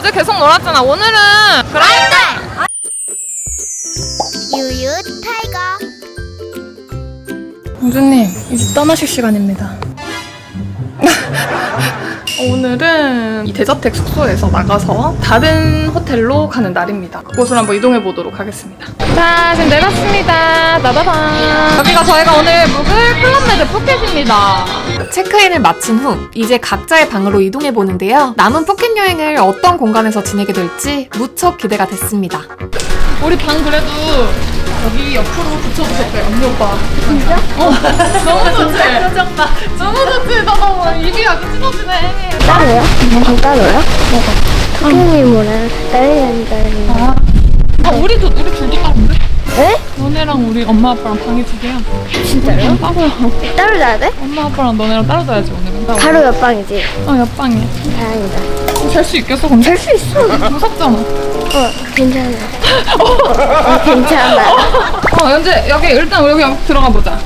어제 계속 놀았잖아. 오늘은 그래. 유유 타이거 공주님 이제 떠나실 시간입니다. 오늘은 이 대저택 숙소에서 나가서 다른 호텔로 가는 날입니다. 그곳으로 한번 이동해 보도록 하겠습니다. 자, 지금 내렸습니다. 나다단. 여기가 저희가 오늘 묵을 클럽메드 푸켓입니다. 체크인을 마친 후 이제 각자의 방으로 이동해 보는데요. 남은 푸켓 여행을 어떤 공간에서 지내게 될지 무척 기대가 됐습니다. 우리 방 그래도 여기 옆으로 붙여주셨대, 언니 오빠. 진짜? 어, 너무 좋지? 표정 봐. 너무 좋지? 나 너무 입이 약간 찢어지네. 따로요? 방 따로요? 뭐가? 토끼님 뭐래? 딸이 딸이 아, 우리 도 우리 둘도 따로인데? 에? 너네랑 우리 엄마 아빠랑 방이 두 개야. 진짜요? 따로야. 따로 자야 돼? 엄마 아빠랑 너네랑 따로 자야지 오늘은. 바로 옆방이지 어 옆방이야. 다행이다 잘 수 있겠어? 근데 잘 수 있어. 무섭잖아. 어 괜찮아 어, 괜찮아 어 연재 여기 일단 여기 들어가 보자.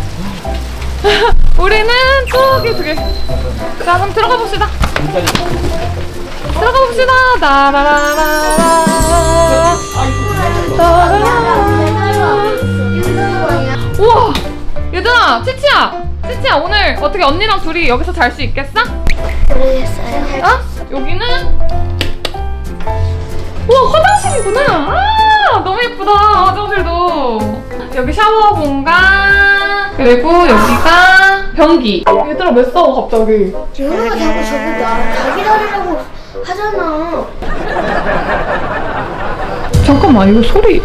우리는 저기 저기. 자 그럼 들어가 봅시다. 들어가 봅시다. 따라라라라. 우와! 얘들아 치치야! 치치야 오늘 어떻게 언니랑 둘이 여기서 잘 수 있겠어? 모르겠어요. 어? 여기는? 우와 화장실이구나! 아 너무 예쁘다 화장실도. 여기 샤워 공간 그리고 여기가 변기. 얘들아 왜 싸워 갑자기? 유나가 자꾸 저기 나 자기 다리라고 하잖아. 잠깐만 이거 소리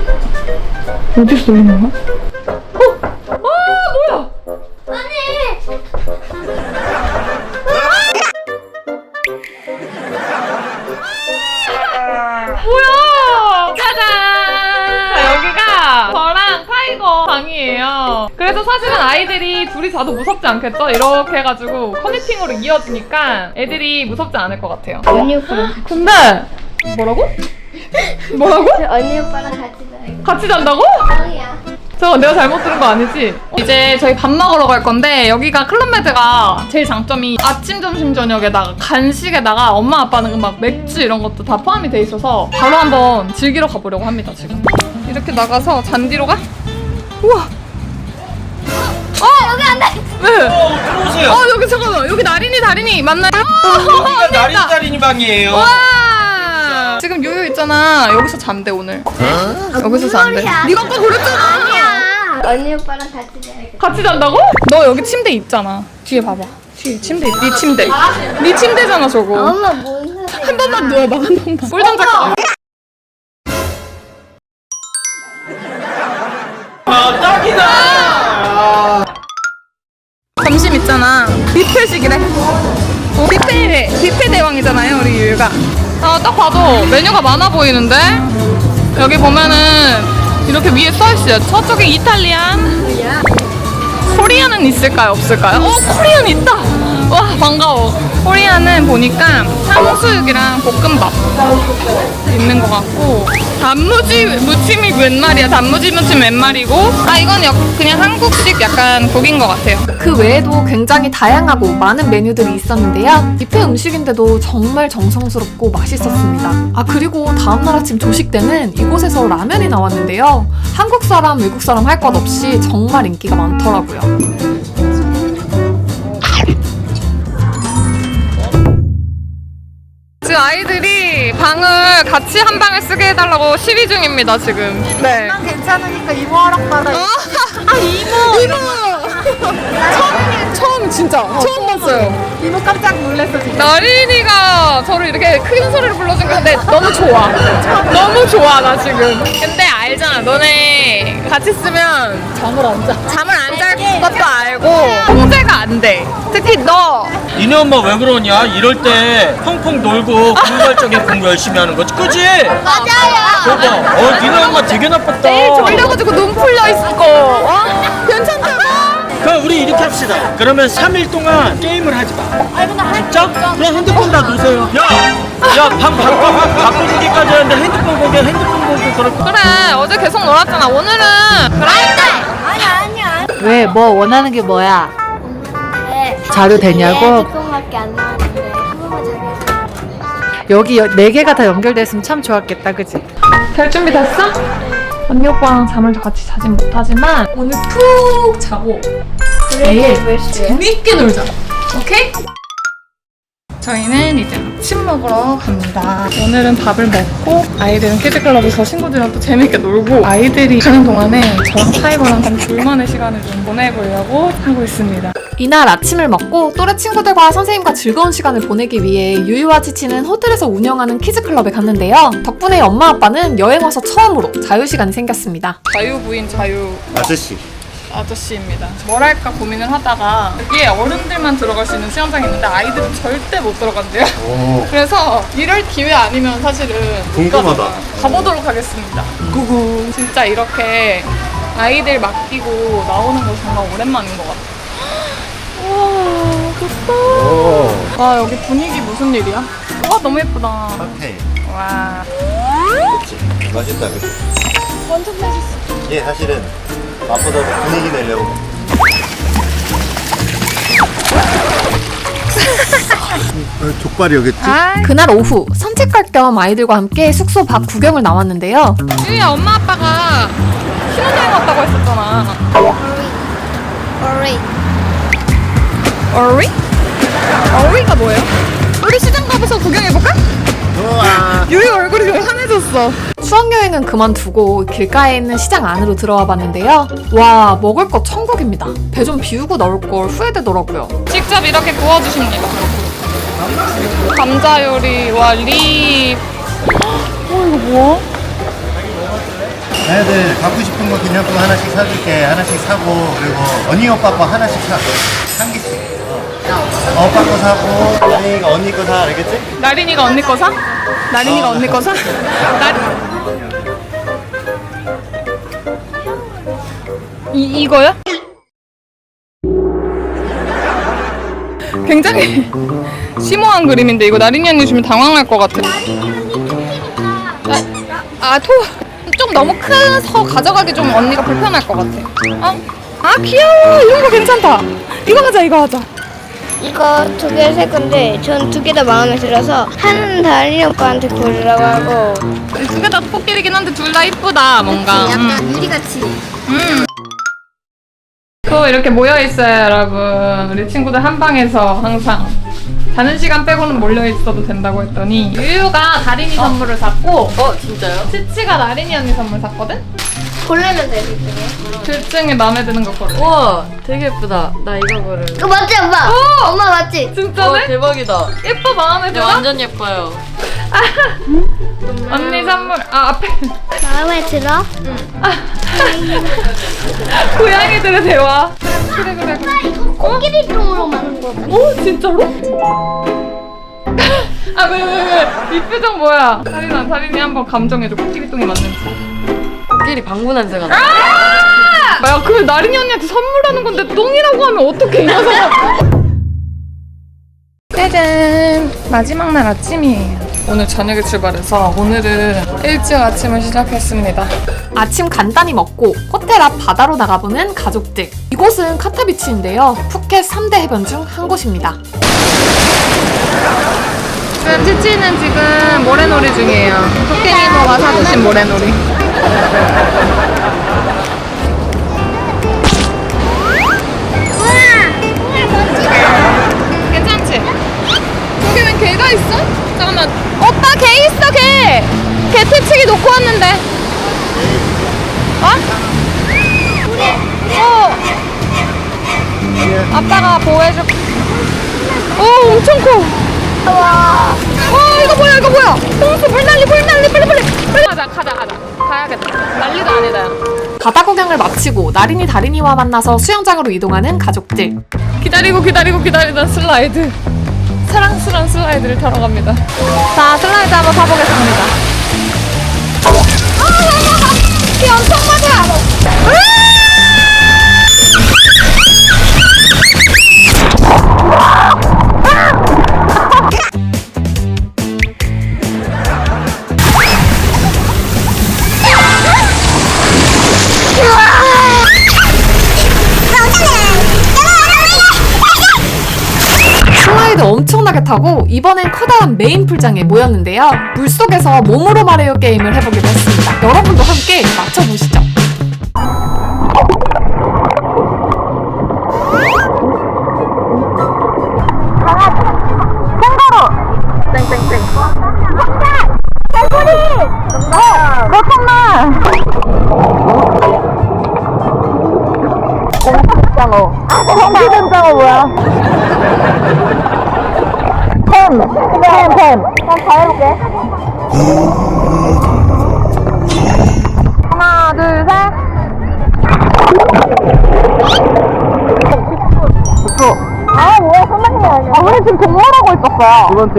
어디서 들리는 거야? 짜잔 자, 여기가 저랑 타이거 방이에요 그래서 사실은 아이들이 둘이 자도 무섭지 않겠죠? 이렇게 해가지고 커넥팅으로 이어지니까 애들이 무섭지 않을 것 같아요 언니 오빠랑 근데 뭐라고? 뭐라고? 언니 오빠랑 같이 자요 같이 잔다고? 방이야 저 내가 잘못 들은 거 아니지? 이제 저희 밥 먹으러 갈 건데 여기가 클럽메드가 제일 장점이 아침, 점심, 저녁에다가 간식에다가 엄마 아빠는 막 맥주 이런 것도 다 포함이 돼 있어서 바로 한번 즐기러 가보려고 합니다 지금 이렇게 나가서 잔디로 가? 우와 어! 여기 안 돼! 왜? 들어오세요. 어 여기 잠깐만 여기 나린이 다린이 맞나요? 여기가 나린다린이 방이에요. 와 지금 요요 있잖아 여기서 잔대 오늘 여기서 잔대? 네가 아까 그랬잖아 언니 오빠랑 같이 자야겠다 같이 잔다고? 너 여기 침대 있잖아. 뒤에 봐봐. 뒤에 침대. 있- 네 침대. 네 침대잖아 저거. 엄마 뭔 소리야 한 번만 누워봐 한 번만. 꿀잠 잘. 아, 딱이다. 점심 있잖아. 뷔페식이래. 어, 뷔페 뷔페 대왕이잖아요 우리 유유가. 아딱 봐도 메뉴가 많아 보이는데 여기 보면은 이렇게 위에 써 있어요. 저쪽에 이탈리안. 코리안은 있을까요? 없을까요? 어, 코리안 있다! 와, 반가워. 코리안은 보니까 탕수육이랑 볶음밥 있는 것 같고, 단무지 무침이 웬 말이야? 단무지 무침 웬 말이고, 아, 이건 역- 그냥 한국식 약간 국인 것 같아요. 그 외에도 굉장히 다양하고 많은 메뉴들이 있었는데요. 뷔페 음식인데도 정말 정성스럽고 맛있었습니다. 아 그리고 다음날 아침 조식 때는 이곳에서 라면이 나왔는데요. 한국 사람, 외국 사람 할 것 없이 정말 인기가 많더라고요. 지금 아이들이 방을 같이 한 방을 쓰게 해달라고 시위 중입니다, 지금. 네. 괜찮으니까 이모 허락받아. 아, 이모! 이모! 처음, 처음, 진짜. 처음 봤어요. 이모 깜짝 놀랐어 지금. 나린이가 저를 이렇게 큰 소리로 불러준 건데 너무 좋아. 너무 좋아 나 지금. 근데 알잖아 너네 같이 쓰면 잠을 안 자. 잠을 안 잘 것도 알고 통제가 안 돼. 특히 너. 니네 엄마 왜 그러냐? 이럴 때 펑펑 놀고 공부할 적에 공부 열심히 하는 거지, 그지? 맞아요 봐봐. 어, 니네 엄마 되게 나빴다. 내일 졸려가지고 눈 풀려 있고. 어? 괜찮다고? 그럼 우리 이렇게 합시다. 그러면 3일 동안 게임을 하지 마. 진짜? 그냥 핸드폰 다 놓으세요. 야, 야, 방 바꿔, 바꿔주기까지 하는데 핸드폰 보게, 핸드폰 보게 그럴 거. 그래 어제 계속 놀았잖아. 오늘은 그래. 왜 뭐 원하는 게 뭐야? 네. 자료 되냐고? 조금밖에 안 나왔는데 한 번만 자기 여기 여- 네 개가 다 연결됐으면 참 좋았겠다, 그지? 잘 준비 됐어? 언니 오빠랑 잠을 같이 자진 못하지만 오늘 푹 자고 내일 재밌게 놀자. 오케이? 저희는 이제 아침 먹으러 갑니다. 오늘은 밥을 먹고 아이들은 키즈클럽에서 친구들이랑 또 재밌게 놀고 아이들이 가는 동안에 저랑 타이거랑 단 둘만의 시간을 좀 보내보려고 하고 있습니다. 이날 아침을 먹고 또래 친구들과 선생님과 즐거운 시간을 보내기 위해 유유와 치치는 호텔에서 운영하는 키즈클럽에 갔는데요. 덕분에 엄마 아빠는 여행 와서 처음으로 자유시간이 생겼습니다. 자유부인 자유 아저씨. 아저씨입니다. 뭘 할까 고민을 하다가 여기에 어른들만 들어갈 수 있는 수영장이 있는데 아이들은 절대 못 들어간대요. 오. 그래서 이럴 기회 아니면 사실은 못 궁금하다. 가잖아. 가보도록 하겠습니다. 구구. 진짜 이렇게 아이들 맡기고 나오는 거 정말 오랜만인 것 같아. 와, 좋다. 오. 와, 여기 분위기 무슨 일이야? 와, 너무 예쁘다. 오케이. 와. 맛있다, 그치? 완전 맛있어. 얘 사실은 맛보다 분위기 내려고. 어, 족발이? 아, 그날 오후 산책 갈겸 아이들과 함께 숙소 밖 구경을 나왔는데요. 유야 엄마 아빠가 신혼여행 왔다고 했었잖아. 어리. 어리? 어리가 뭐예요? 우리 시장 가면서 구경해볼까? 우와. 유유 얼굴이 좀 환해졌어. 수학여행은 그만두고 길가에 있는 시장 안으로 들어와 봤는데요. 와, 먹을 거 천국입니다. 배 좀 비우고 나올 걸 후회되더라고요. 직접 이렇게 구워주십니다. 감자 요리 와 립. 어, 이거 뭐야? 애들 갖고 싶은 거 기념품 하나씩 사줄게. 하나씩 사고, 그리고 언니 오빠 거 하나씩 사. 한 개씩. 어, 오빠 거 사고, 언니가 언니 거 사, 알겠지? 나린이가 언니 거 사? 나린이가 언니 거 사? 나리... 이, 이거야? 굉장히 심오한 그림인데 이거 나린이 언니 주면 당황할 것 같아. 아, 아, 토. 좀 너무 커서 가져가기 좀 언니가 불편할 것 같아. 아, 아 귀여워. 이런 거 괜찮다. 이거 하자, 이거 하자. 이거 두개살 건데 전 두 개 다 마음에 들어서 하나는 다른 오빠한테 고르라고 하고 두 개 다 코끼리긴 한데 둘 다 이쁘다 뭔가. 음. 유리같이 음. 또 이렇게 모여 있어요, 여러분. 우리 친구들 한 방에서 항상 자는 시간 빼고는 몰려 있어도 된다고 했더니 유유가 다린이 선물을 샀고, 어 진짜요? 치치가 나린이 언니 선물 샀거든. 고르면 돼둘 중에 둘 중에 마음에 드는 거 고르. 우와, 되게 예쁘다. 나 이거 고를. 이거 맞지 오빠? 오! 엄마 맞지? 진짜네? 대박이다. 예뻐 마음에 들어? 완전 예뻐요. 언니 선물 아 앞에 마음에 들어? 고양이들의 대화. 그래 그래 그래. 코끼리 똥으로 만든 거오 진짜로? 아 왜 왜 왜? 이 표정 뭐야? 다린아 다린이 한번 감정해줘 코끼리 똥이 맞는지. 코끼리 방구 냄새가 나. 아! 야, 그 나린이 언니한테 선물하는 건데 똥이라고 하면 어떡해, 이 녀석아. 짜잔! 마지막 날 아침이에요. 오늘 저녁에 출발해서 오늘은 일찍 아침을 시작했습니다. 아침 간단히 먹고 호텔 앞 바다로 나가보는 가족들. 이곳은 카타비치인데요. 푸켓 3대 해변 중 한 곳입니다. 지금 치치는 지금 모래놀이 중이에요. 토끼니모가 사주신 모래놀이. 괜찮지? 저기는 개가 있어? 잠깐만. 오빠 개 있어 개. 개 퇴치기 놓고 왔는데. 어? 어. 아빠가 보호해줄. 오 엄청 커. 와. 와 이거 뭐야 이거 뭐야? 홍수 물난리 물난리 빨리 빨리 빨리 가자 가자 가자 가야겠다. 난리도 아니다. 바다 구경을 마치고 나린이 다린이와 만나서 수영장으로 이동하는 가족들. 기다리고 기다리고 기다리던 슬라이드. 사랑스러운 슬라이드를 타러 갑니다. 자 슬라이드 한번 타보겠습니다. 아, 비 엄청 맞아. 엄청 타고 이번엔 커다란 메인 풀장에 모였는데요. 물속에서 몸으로 말해요 게임을 해보기로 했습니다. 여러분도 함께 맞춰보시죠. 하나, 둘, 셋. 아, 뭐야, 선생님. 아, 우리 지금 동물하고 있었어요. 두 번째.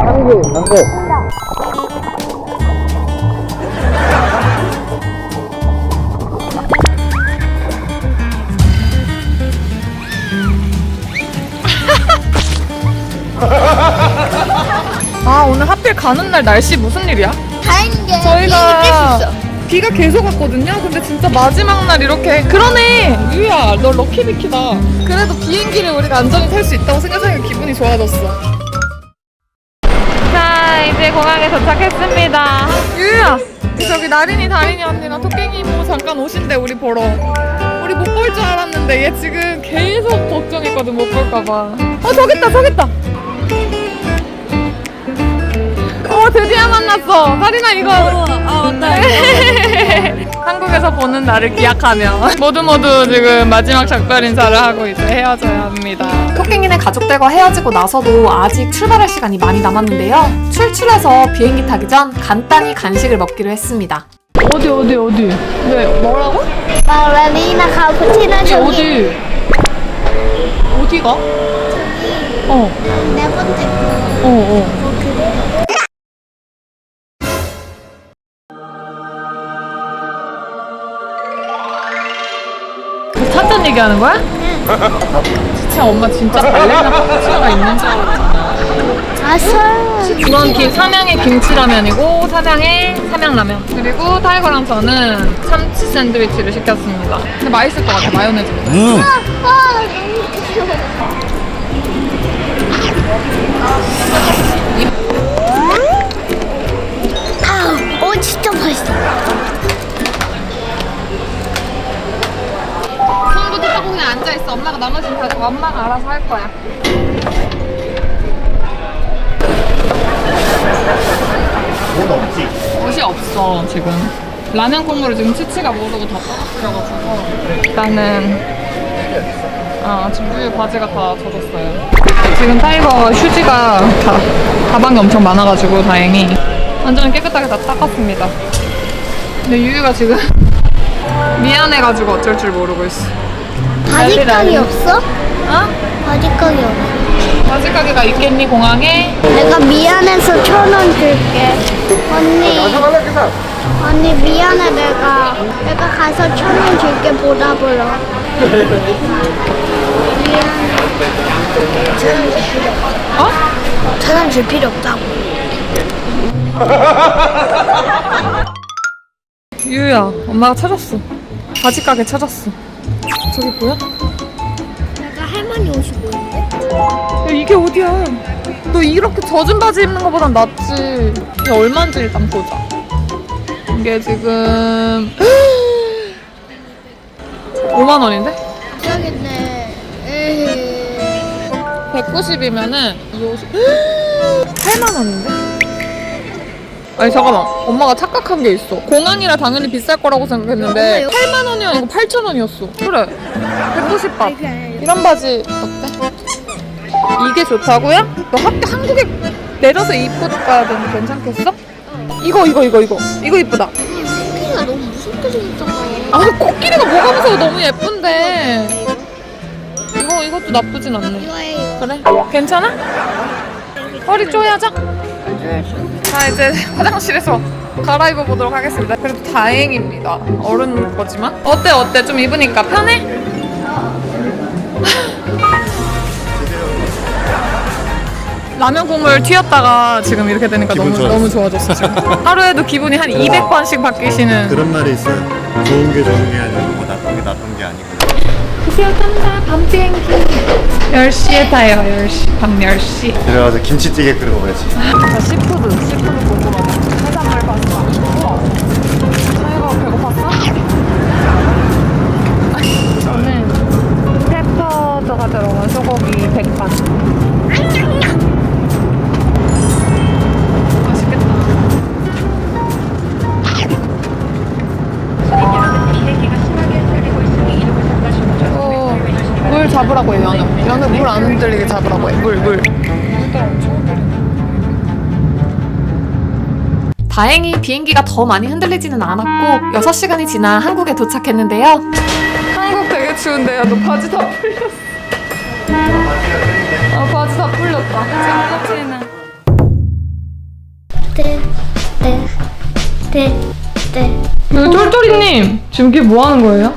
아, 오늘 하필 가는 날 날씨 무슨 일이야? 다행인 게 저희가 비행기 깰수 있어. 비가 계속 왔거든요. 근데 진짜 마지막 날 이렇게 그러네. 유야, 너 럭키비키다. 그래도 비행기를 우리가 안전히 탈 수 있다고 생각하니까 기분이 좋아졌어. 자, 이제 공항에 도착했습니다. 유야, 저기 나린이, 다린이 언니랑 토깽이 이모 잠깐 오신대 우리 보러. 우리 못 볼 줄 알았는데 얘 지금 계속 걱정했거든 못 볼까봐. 어 저기 있다 저기 있다. 드디어 만났어. 사리나 이거. 아 맞다. 한국에서 보는 나를 기약하며 모두 모두 지금 마지막 작별 인사를 하고 이제 헤어져야 합니다. 토깽이네 가족들과 헤어지고 나서도 아직 출발할 시간이 많이 남았는데요. 출출해서 비행기 타기 전 간단히 간식을 먹기로 했습니다. 어디 어디 어디? 왜 뭐라고? 나 라미나 카푸치노 어디 저기 어디? 어디가? 어, 네 번째 어, 어. 그 탔던 얘기하는 거야? 진짜 엄마 진짜 발레나 파푸치노가 있는 줄 알았잖아. 아서 이건 김, 삼양의 김치라면이고 삼양의 삼양라면 그리고 타이거랑 저는 참치 샌드위치를 시켰습니다. 근데 맛있을 것 같아 마요네즈. 음. 아 너무 귀여워 아우 오 진짜 맛있어 앉아 있어. 엄마가 나머지는 다 엄마가 알아서 할 거야. 돈 없지. 옷이 없어 지금. 라면 국물을 지금 치치가 모르고 다 떨어뜨려가지고 나는 아 지금 물 바지가 다 젖었어요. 지금 타이거 휴지가 다 가방이 엄청 많아가지고 다행히 완전 깨끗하게 다 닦았습니다. 근데 유유가 지금 미안해가지고 어쩔 줄 모르고 있어. 바지 가게 없어? 어? 바지 가게 없어 바지 가게가 있겠니 공항에? 내가 미안해서 천 원 줄게 언니 언니 미안해 내가 내가 가서 천 원 줄게 보다 보러 미안해 천원 줄 필요 없어 어? 천원 줄 필요 없다고 유유야 엄마가 찾았어. 바지 가게 찾았어. 저기 보여? 내가 할머니 옷이 보이는데? 야, 이게 어디야? 너 이렇게 젖은 바지 입는 거보단 낫지. 이게 얼마인지 일단 보자. 이게 지금 5만 원인데? 비싸겠네 에이 190이면은 이 옷이 8만 원인데? 아니 잠깐만. 엄마가 착각한 게 있어. 공항이라 당연히 비쌀 거라고 생각했는데 엄마, 8만 원이 아니고 8천 원이었어. 그래. 190바. 이런 바지 어때? 이게 좋다고요? 너 학교 한국에 내려서 입고 가야 되는데 괜찮겠어? 이거 이거 이거 이거. 이거 이쁘다. 코끼리가 너무 무섭게 생겼잖아 아 코끼리가 뭐가 무서워. 너무 예쁜데. 이거 이것도 나쁘진 않네. 이거예요. 그래? 괜찮아? 허리 쪼여져? 자 이제 화장실에서 갈아입어 보도록 하겠습니다 그래도 다행입니다 어른 거지만 어때 어때 좀 입으니까 편해? 라면 국물 튀었다가 지금 이렇게 되니까 기분 너무 좋았어. 너무 좋아졌어 지금 하루에도 기분이 한 200번씩 바뀌시는 그런 말이 있어요. 좋은 게 좋은 게 아니고 뭐 나쁜 게 나쁜 게 아니고. 드디어 딴다 밤 비행기 10시에 타요 10시. 밤 10시. 들어가서 김치찌개 끓여 먹어야지. 자 시푸드 시푸드 먹으러 가자 해산물 파스타 우와 사이가 배고팠어? 저는 페퍼드가 들어간 소고기 백반. 맛있겠다. 어, 물 잡으라고 해연 우 연우 물안 흔들리게 잡으라고 해 물 물. 다행히 비행기가 더 많이 흔들리지는 않았고 6시간이 지나 한국에 도착했는데요. 한국 되게 추운데요. 너 바지 다 풀렸어. 아 바지 다 풀렸다. 네, 네, 네, 네. 그 똘똘이님 지금 이게 뭐 하는 거예요?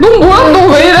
넌 뭐야? 너 왜 이래?